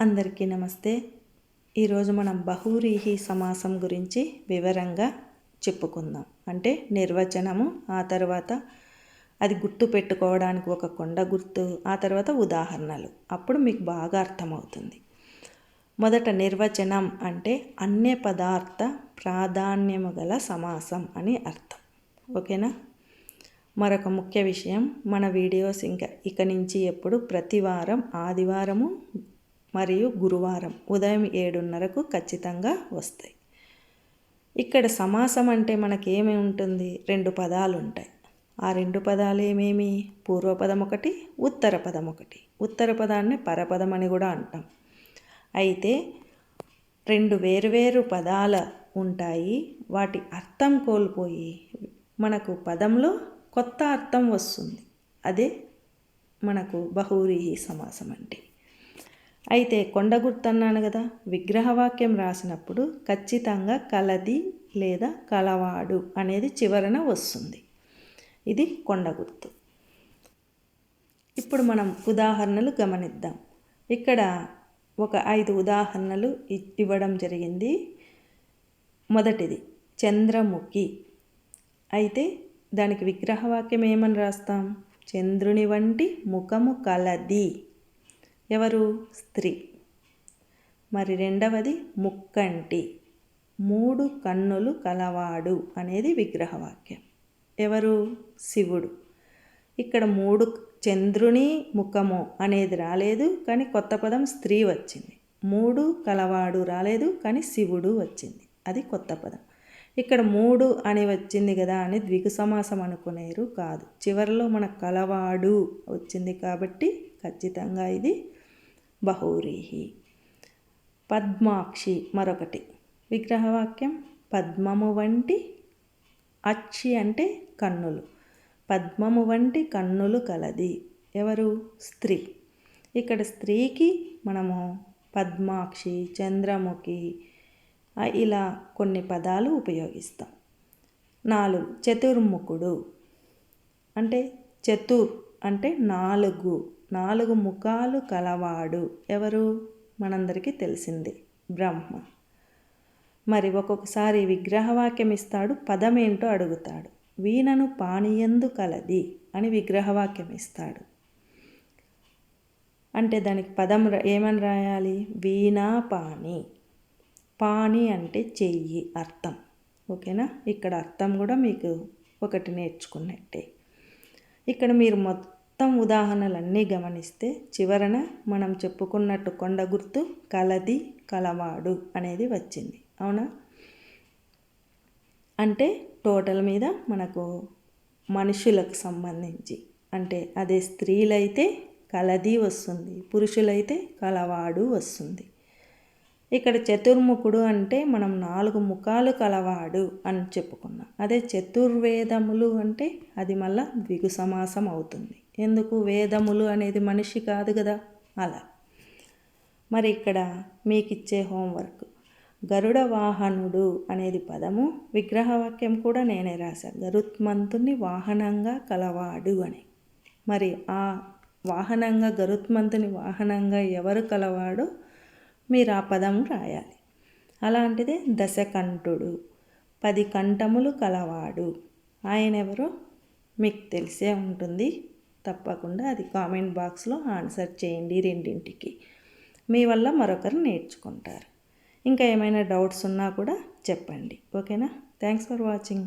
అందరికీ నమస్తే. ఈరోజు మనం బహురీహి సమాసం గురించి వివరంగా చెప్పుకుందాం. అంటే నిర్వచనము ఆ తర్వాత అది గుర్తు పెట్టుకోవడానికి ఒక కొండ గుర్తు ఆ తర్వాత ఉదాహరణలు. అప్పుడు మీకు బాగా అర్థమవుతుంది. మొదట నిర్వచనం అంటే అన్య పదార్థ ప్రాధాన్యము గల సమాసం అని అర్థం. ఓకేనా? మరొక ముఖ్య విషయం మన వీడియోస్ ఇంకా ఇక నుంచి ఎప్పుడు ప్రతి వారం ఆదివారము మరియు గురువారం ఉదయం ఏడున్నరకు ఖచ్చితంగా వస్తాయి. ఇక్కడ సమాసం అంటే మనకేమి ఉంటుంది? రెండు పదాలు ఉంటాయి. ఆ రెండు పదాలు ఏమేమి? పూర్వపదం ఒకటి ఉత్తర పదం ఒకటి. ఉత్తర పదాన్ని పరపదం అని కూడా అంటాం. అయితే రెండు వేరువేరు పదాల ఉంటాయి. వాటి అర్థం కోల్పోయి మనకు పదంలో కొత్త అర్థం వస్తుంది. అదే మనకు బహురీహి సమాసం అంటే. అయితే కొండ అన్నాను కదా విగ్రహవాక్యం రాసినప్పుడు ఖచ్చితంగా కలది లేదా కలవాడు అనేది చివరన వస్తుంది. ఇది కొండ గుర్తు ఇప్పుడు మనం ఉదాహరణలు గమనిద్దాం. ఇక్కడ ఒక ఐదు ఉదాహరణలు ఇవ్వడం జరిగింది. మొదటిది చంద్రముఖి. అయితే దానికి విగ్రహవాక్యం ఏమని రాస్తాం? చంద్రుని వంటి ముఖము కలది. ఎవరు? స్త్రీ. మరి రెండవది ముక్కంటి. మూడు కన్నులు కలవాడు అనేది విగ్రహవాక్యం. ఎవరు? శివుడు. ఇక్కడ మూడు చంద్రుని ముఖము అనేది రాలేదు కానీ కొత్త పదం స్త్రీ వచ్చింది. మూడు కలవాడు రాలేదు కానీ శివుడు వచ్చింది. అది కొత్త పదం. ఇక్కడ మూడు అని వచ్చింది కదా అని ద్విగు సమాసం అనుకునేరు కాదు. చివరిలో మన కలవాడు వచ్చింది కాబట్టి ఖచ్చితంగా ఇది బహూరీహి. పద్మాక్షి మరొకటి. విగ్రహవాక్యం పద్మము వంటి అక్షి అంటే కన్నులు. పద్మము వంటి కన్నులు కలది. ఎవరు? స్త్రీ. ఇక్కడ స్త్రీకి మనము పద్మాక్షి చంద్రముఖి ఇలా కొన్ని పదాలు ఉపయోగిస్తాం. నాలుగు. చతుర్ముఖుడు అంటే చతుర్ అంటే నాలుగు. నాలుగు ముఖాలు కలవాడు ఎవరు? మనందరికీ తెలిసిందే. బ్రహ్మ. మరి ఒక్కొక్కసారి విగ్రహవాక్యం ఇస్తాడు పదమేంటో అడుగుతాడు. వీణను పానీయందు కలది అని విగ్రహవాక్యం ఇస్తాడు అంటే దానికి పదం ఏమని రాయాలి? వీణా పాణి. పాణి అంటే చెయ్యి అర్థం. ఓకేనా? ఇక్కడ అర్థం కూడా మీకు ఒకటి నేర్చుకున్నట్టే. ఇక్కడ మీరు మొ మొత్తం ఉదాహరణలన్నీ గమనిస్తే చివరన మనం చెప్పుకున్నట్టు కొండ గుర్తు కలది కలవాడు అనేది వచ్చింది. అవునా? అంటే టోటల్ మీద మనకు మనుషులకు సంబంధించి. అంటే అదే స్త్రీలైతే కలది వస్తుంది పురుషులైతే కలవాడు వస్తుంది. ఇక్కడ చతుర్ముఖుడు అంటే మనం నాలుగు ముఖాలు కలవాడు అని చెప్పుకున్నాం. అదే చతుర్వేదములు అంటే అది మళ్ళా ద్విగు సమాసం అవుతుంది ఎందుకు వేదములు అనేది మనిషి కాదు కదా? అలా. మరి ఇక్కడ మీకు ఇచ్చే హోంవర్క్. గరుడ వాహనుడు అనేది పదము విగ్రహవాక్యం కూడా నేనే రాశాను గరుత్మంతుని వాహనంగా కలవాడు అని. మరి ఆ వాహనంగా గరుత్మంతుని వాహనంగా ఎవరు కలవాడో మీరు ఆ పదము రాయాలి. అలాంటిదే దశకంఠుడు. పది కంఠములు కలవాడు. ఆయన ఎవరో? మీకు తెలిసే ఉంటుంది. తప్పకుండా అది కామెంట్ బాక్స్లో ఆన్సర్ చేయండి రెండింటికి. మీ వల్ల మరొకరు నేర్చుకుంటారు. ఇంకా ఏమైనా డౌట్స్ ఉన్నా కూడా చెప్పండి. ఓకేనా? Thanks for watching.